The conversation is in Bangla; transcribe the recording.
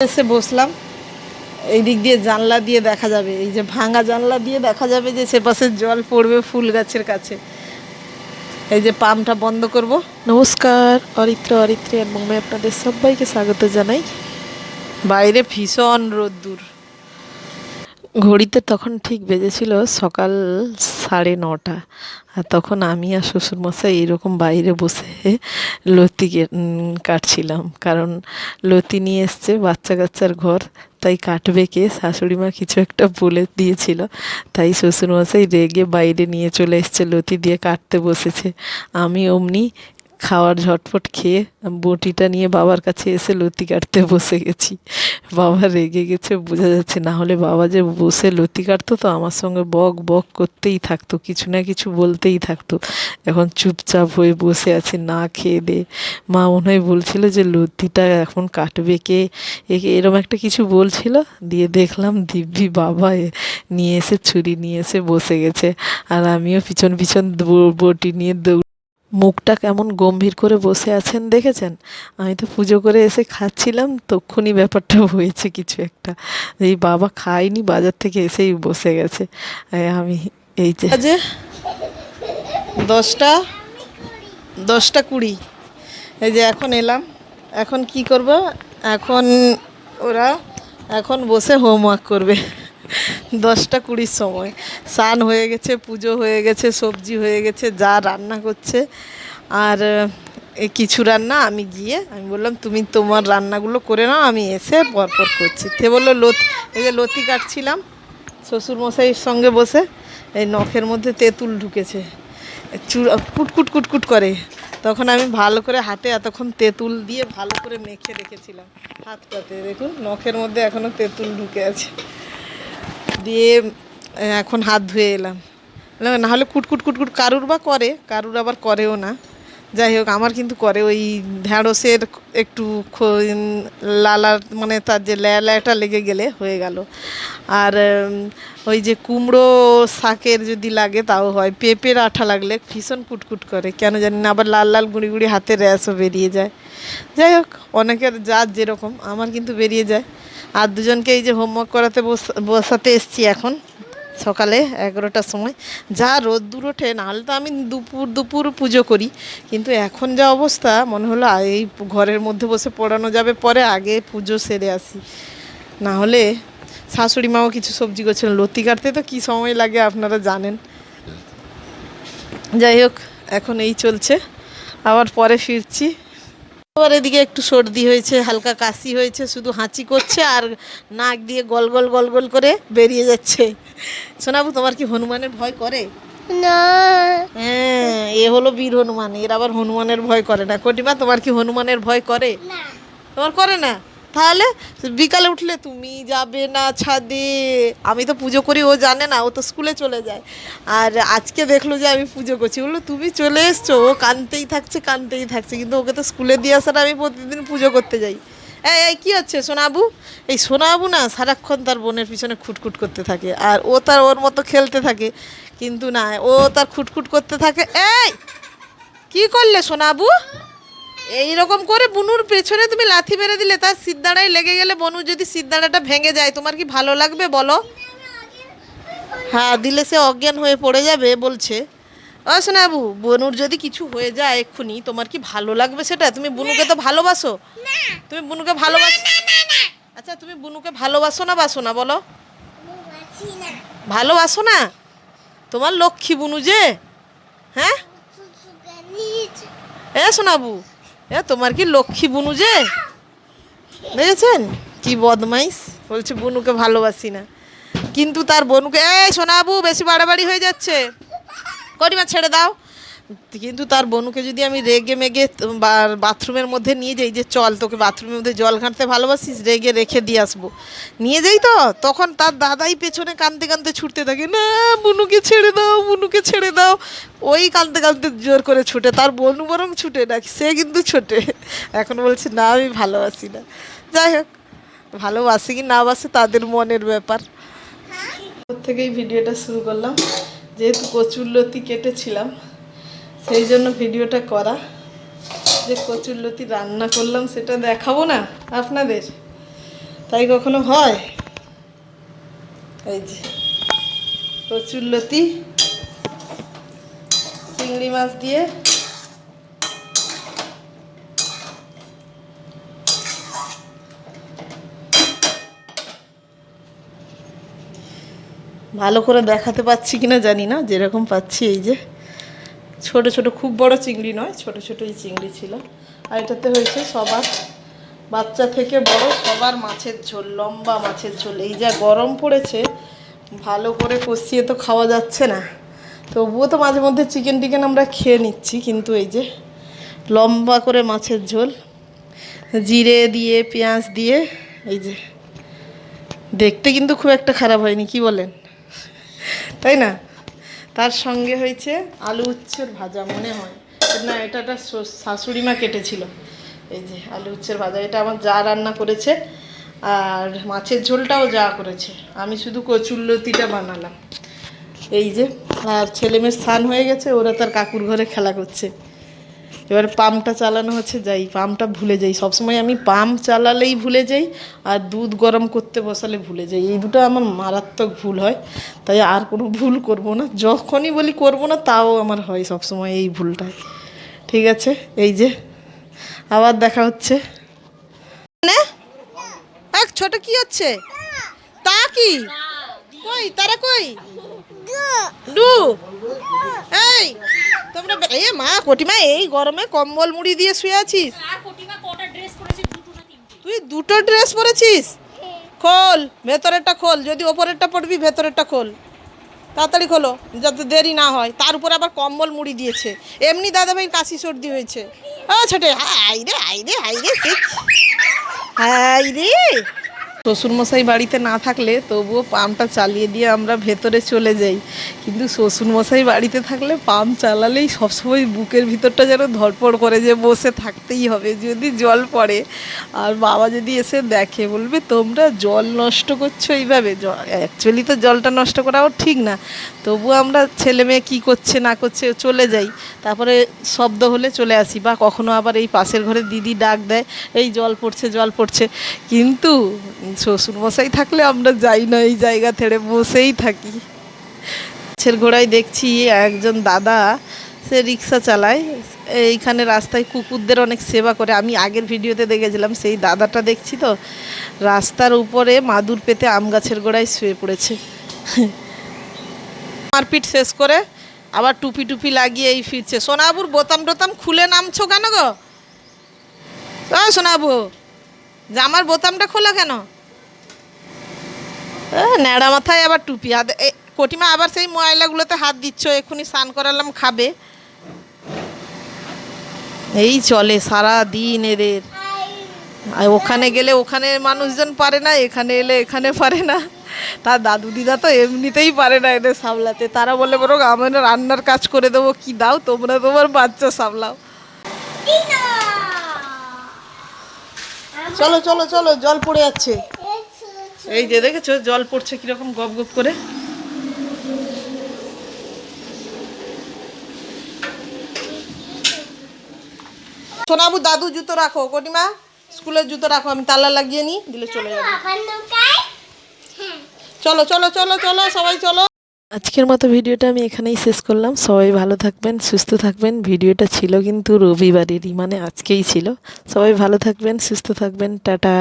এসে বসলাম। এই দিক দিয়ে জানলা দিয়ে দেখা যাবে। এই যে ভাঙা জানলা দিয়ে দেখা যাবে যে সে পাশে জল পড়বে ফুল গাছের কাছে। এই যে পাম্পটা বন্ধ করব। নমস্কার অরিত্র অরিত্রী এবং আমি আপনাদের সবাইকে স্বাগত জানাই। বাইরে ভীষণ রোদ্দুর। ঘড়িতে তখন ঠিক বেজেছিল সকাল সাড়ে নটা। আর তখন আমি আর শ্বশুরমশাই এরকম বাইরে বসে লতি কাটছিলাম। কারণ লতি নিয়ে এসছে বাচ্চা কাচ্চার ঘর, তাই কাটবে কে? শাশুড়ি মা কিছু একটা বলে দিয়েছিল। তাই শ্বশুরমশাই রেগে বাইরে নিয়ে চলে এসছে, লতি দিয়ে কাটতে বসেছে। আমি অমনি খাওয়ার ঝটপট খেয়ে বটিটা নিয়ে বাবার কাছে এসে লতি কাটতে বসে গেছি। বাবা রেগে গেছে, বোঝা যাচ্ছে না হলে বাবা যে বসে লতি কাটতো তো আমার সঙ্গে বক বক করতেই থাকতো, কিছু না কিছু বলতেই থাকতো। এখন চুপচাপ হয়ে বসে আছে, না খেয়ে দে। মা মনে হয় বলছিল যে লতিটা এখন কাটবে কে? একে এরম একটা কিছু বলছিল, দিয়ে দেখলাম দিব্যি বাবা নিয়ে এসে ছুরি নিয়ে এসে বসে গেছে। আর আমিও পিছন পিছন বটি নিয়ে দৌড় মুখটা কেমন গম্ভীর করে বসে আছেন দেখেছেন? আমি তো পুজো করে এসে খাচ্ছিলাম, তক্ষুনি ব্যাপারটা হয়েছে কিছু একটা। এই বাবা খায়নি, বাজার থেকে এসেই বসে গেছে। আমি এই যে দশটা দশটা কুড়ি। এই যে এখন এলাম। এখন কি করব? এখন ওরা এখন বসে হোমওয়ার্ক করবে। দশটা কুড়ির সময়। স্নান হয়ে গেছে, পুজো হয়ে গেছে, সবজি হয়ে গেছে, যা রান্না করছে। আর কিছু রান্না আমি গিয়ে, আমি বললাম, তুমি তোমার রান্নাগুলো করে নাও, আমি এসে পরপর করছি। তে বলল, লতি এই যে লতি কাটছিলাম শ্বশুর মশাইয়ের সঙ্গে বসে, এই নখের মধ্যে তেঁতুল ঢুকেছে। চুড় কুটকুট কুটকুট করে। তখন আমি ভালো করে হাতে এতক্ষণ তেঁতুল দিয়ে ভালো করে মেখে রেখেছিলাম হাতটাতে দেখুন, নখের মধ্যে এখনও তেঁতুল ঢুকে আছে। দিয়ে এখন হাত ধুয়ে এলাম। না হলে কুটকুট কুটকুট কারুর বা করে, কারুর আবার করেও না। যাই হোক, আমার কিন্তু করে ওই ঢ্যাঁড়সের একটু লালার মানে তার যে ল্যালাটা লেগে গেলে হয়ে গেল। আর ওই যে কুমড়ো শাকের যদি লাগে তাও হয়। পেঁপের আঠা লাগলে ভীষণ কুটকুট করে। কেন জানি না, আবার লাল লাল গুঁড়ি গুঁড়ি হাতে র্যাশও বেরিয়ে যায়। যাই হোক, অনেকের যার যেরকম, আমার কিন্তু বেরিয়ে যায়। আর দুজনকে এই যে হোমওয়ার্ক করাতে বস- বসাতে এসছি এখন। সকালে এগারোটার সময়। যা রোদ্দুর ওঠে নাহলে তো আমি দুপুর দুপুর পুজো করি। কিন্তু এখন যা অবস্থা, মনে হলো এই ঘরের মধ্যে বসে পড়ানো যাবে, পরে আগে পুজো সেরে আসি। না হলে শাশুড়ি মাও কিছু সবজি করছিলেন লতি কাটতে তো কী সময় লাগে আপনারা জানেন। যাই হোক, এখন এই চলছে। আবার পরে ফিরছি। আবার এদিকে একটু সর্দি হয়েছে হালকা কাশি হয়েছে শুধু হাঁচি করছে আর নাক দিয়ে গল গল গল গল করে বেরিয়ে যাচ্ছে। শোনাবো তোমার কি হনুমানের ভয় করে? না। হ্যাঁ এ হলো বীর হনুমান এর আবার হনুমানের ভয় করে না। কটিমা তোমার কি হনুমানের ভয় করে? তোমার করে না? তাহলে বিকালে উঠলে তুমি যাবে না ছাদে। আমি তো পুজো করি, ও জানে না, ও তো স্কুলে চলে যায়। আর আজকে দেখল যে আমি পুজো করছি। বলল, তুমি চলে এসছো? ও কানতেই থাকছে কানতেই থাকছে। কিন্তু ওকে তো স্কুলে দিয়ে আসার আমি প্রতিদিন পুজো করতে যাই। এই এই, কী হচ্ছে সোনাবু? এই সোনাবু না সারাক্ষণ তার বোনের পিছনে খুটখুট করতে থাকে। আর ও তার ওর মতো খেলতে থাকে। কিন্তু না, ও তার খুটখুট করতে থাকে। এই, কি করলে সোনাবু? এইরকম করে বুনুর পেছনে তুমি লাথি মেরে দিলে, তার সিদ্ধাড়ায় লেগে গেলে বনু যদি সিদ্ধাড়াটা ভেঙে যায়, তোমার কি ভালো লাগবে বলো? হ্যাঁ দিলে সে অজ্ঞান হয়ে পড়ে যাবে, বলছে। ও সোনাবু, বনুর যদি কিছু হয়ে যায় এক্ষুনি, তোমার কি ভালো লাগবে সেটা? তুমি বুনুকে তো ভালোবাসো? তুমি বুনুকে ভালোবাসো আচ্ছা তুমি বুনুকে ভালোবাসো না বাসো না, বলো। ভালোবাসো না? তোমার লক্ষ্মী বুনু যে? হ্যাঁ? এ শোনাবু এ, তোমার কি লক্ষ্মী বুনু যে? দেখেছেন? কি বদমাইশ। বলছে, বুনুকে ভালোবাসি না। কিন্তু তার বনুকে এই সোনাবু, বেশি বাড়াবাড়ি হয়ে যাচ্ছে। করিমা ছেড়ে দাও। কিন্তু তার বনুকে যদি আমি রেগে মেগে বাথরুমের মধ্যে নিয়ে যাই, যে চল তোকে বাথরুমের মধ্যে জল ঘাঁটতে ভালোবাসিস, রেগে রেখে দিয়ে আসব। নিয়ে যাই তো, তখন তার দাদাই পেছনে কানতে কানতে ছুটতে থাকে, না, বুনুকে ছেড়ে দাও, বুনুকে ছেড়ে দাও। ওই কানতে কানতে জোর করে ছুটে, তার বনু বরং ছুটে না, সে কিন্তু ছোটে। এখন বলছে, না, আমি ভালোবাসি না। যাই হোক, ভালোবাসি কি না বাসে তাদের মনের ব্যাপার। থেকেই ভিডিওটা শুরু করলাম। যেহেতু কচুর লতি কেটেছিলাম সেই জন্য ভিডিওটা করা। যে কচুর লতি রান্না করলাম, সেটা দেখাবো না আপনাদের। তাই কখনো হয়? এই যে প্রচুর লতি চিংড়ি মাছ দিয়ে। ভালো করে দেখাতে পাচ্ছি কিনা জানি না, যেরকম পাচ্ছি এই যে। ছোট ছোট, খুব বড় চিংড়ি নয়, ছোট ছোট এই চিংড়ি ছিল। আর এটাতে হয়েছে সবার, বাচ্চা থেকে বড়, সবার মাছের ঝোল, লম্বা মাছের ঝোল। এই যা গরম পড়েছে, ভালো করে কষিয়ে তো খাওয়া যাচ্ছে না। তবুও তো মাঝে মধ্যে চিকেন টিকেন আমরা খেয়ে নিচ্ছি, কিন্তু এই যে লম্বা করে মাছের ঝোল, জিরে দিয়ে, পেঁয়াজ দিয়ে, এই যে দেখতে কিন্তু খুব একটা খারাপ হয়নি, কি বলেন? তাই না? তার সঙ্গে হয়েছে আলু উচ্ছের ভাজা, মনে হয়। না এটা একটা শাশুড়িমা কেটেছিল। এই যে আলু উচ্ছের ভাজা, এটা আমার যা রান্না করেছে, আর মাছের ঝোলটাও যা করেছে। আমি শুধু কচুরলতিটা বানালাম। এই যে, আর ছেলেমেয়ের স্নান হয়ে গেছে, ওরা তার কাকুর ঘরে খেলা করছে। এবার পাম্পটা চালানো হচ্ছে যাই পাম্পটা ভুলে যাই। সবসময় আমি পাম্প চালালেই ভুলে যাই আর দুধ গরম করতে বসালে ভুলে যাই। এই দুটো আমার মারাত্মক ভুল হয় তাই আর কোনো ভুল করব না। যখনই বলি করব না তাও আমার হয় সবসময় এই ভুলটাই। ঠিক আছে? এই যে আবার দেখা হচ্ছে। এক ছোট কি হচ্ছে? তা কি? কই তারা কই? ডু এই তোমরা এ মা কটিমা এই গরমে কম্বল মুড়ি দিয়ে শুয়ে আছিস? তুই দুটো ড্রেস পরেছিস? খোল ভেতরেরটা খোল যদি ওপরেরটা পরবি ভেতরেরটা খোল। তাড়াতাড়ি খোলো যাতে দেরি না হয়। তার উপরে আবার কম্বল মুড়ি দিয়েছে। এমনি দাদাভাই কাশি সর্দি হয়েছে। ও ছোটে হাই রে হাই রে হাই রে হাই রে! শ্বশুরমশাই বাড়িতে না থাকলে তবুও পাম্পটা চালিয়ে দিয়ে আমরা ভেতরে চলে যাই। কিন্তু শ্বশুরমশাই বাড়িতে থাকলে পাম্প চালালেই সবসময় বুকের ভিতরটা যেন ধরপড় করে যে বসে থাকতেই হবে। যদি জল পড়ে আর বাবা যদি এসে দেখে বলবে, তোমরা জল নষ্ট করছ এইভাবে? অ্যাকচুয়ালি তো জলটা নষ্ট করাও ঠিক না। তবু আমরা ছেলে মেয়ে কী করছে না করছে চলে যাই। তারপরে শব্দ হলে চলে আসি বা কখনো আবার এই পাশের ঘরে দিদি ডাক দেয়, এই জল পড়ছে জল পড়ছে। কিন্তু শ্বশুরমশাই থাকলে আমরা যাই না, এই জায়গা ছেড়ে বসেই থাকি। গাছের গোড়ায় দেখছি একজন দাদা, সে রিক্সা চালায়। এইখানে রাস্তায় কুকুরদের অনেক সেবা করে। আমি আগের ভিডিওতে দেখেছিলাম, সেই দাদাটা দেখছি তো, রাস্তার উপরে মাদুর পেতে আম গাছের গোড়ায় শুয়ে পড়েছে। মারপিট শেষ করে আবার টুপি টুপি লাগিয়ে এই ফিরছে। সোনাবুর, বোতাম টোতাম খুলে নামছো কেন গো? সোনাবু, জামার বোতামটা খোলা কেন? ন্যাড়া মাথায় আবার টুপি। হাতে কটিমা আবার সেই ময়লাগুলোতে হাত দিচ্ছ এক্ষুনি স্নান করালাম খাবে। এই চলে সারা দিন এদের। আর ওখানে গেলে ওখানে মানুষজন পারে না এখানে এলে এখানে পারে না। তার দাদু দিদা তো এমনিতেই পারে না এদের সামলাতে। তারা বলে বরং আমার রান্নার কাজ করে দেবো কি দাও তোমরা তোমার বাচ্চা সামলাও। চলো চলো চলো জল পড়ে যাচ্ছে। এই যে দেখেছ, জল পড়ছে কীরকম গপ গপ করে? সোনাবু, দাদু জুতো রাখো, কটিমা, স্কুলের জুতো রাখো, আমি তালা লাগিয়ে নিই, দিলে চলে যাবে। চলো চলো চলো চলো, সবাই চলো। আজকের মতো ভিডিওটা আমি এখানেই শেষ করলাম। সবাই ভালো থাকবেন, সুস্থ থাকবেন। ভিডিওটা ছিল কিন্তু রবিবারেরই মানে আজকেই ছিল। সবাই ভালো থাকবেন, সুস্থ থাকবেন। টাটা।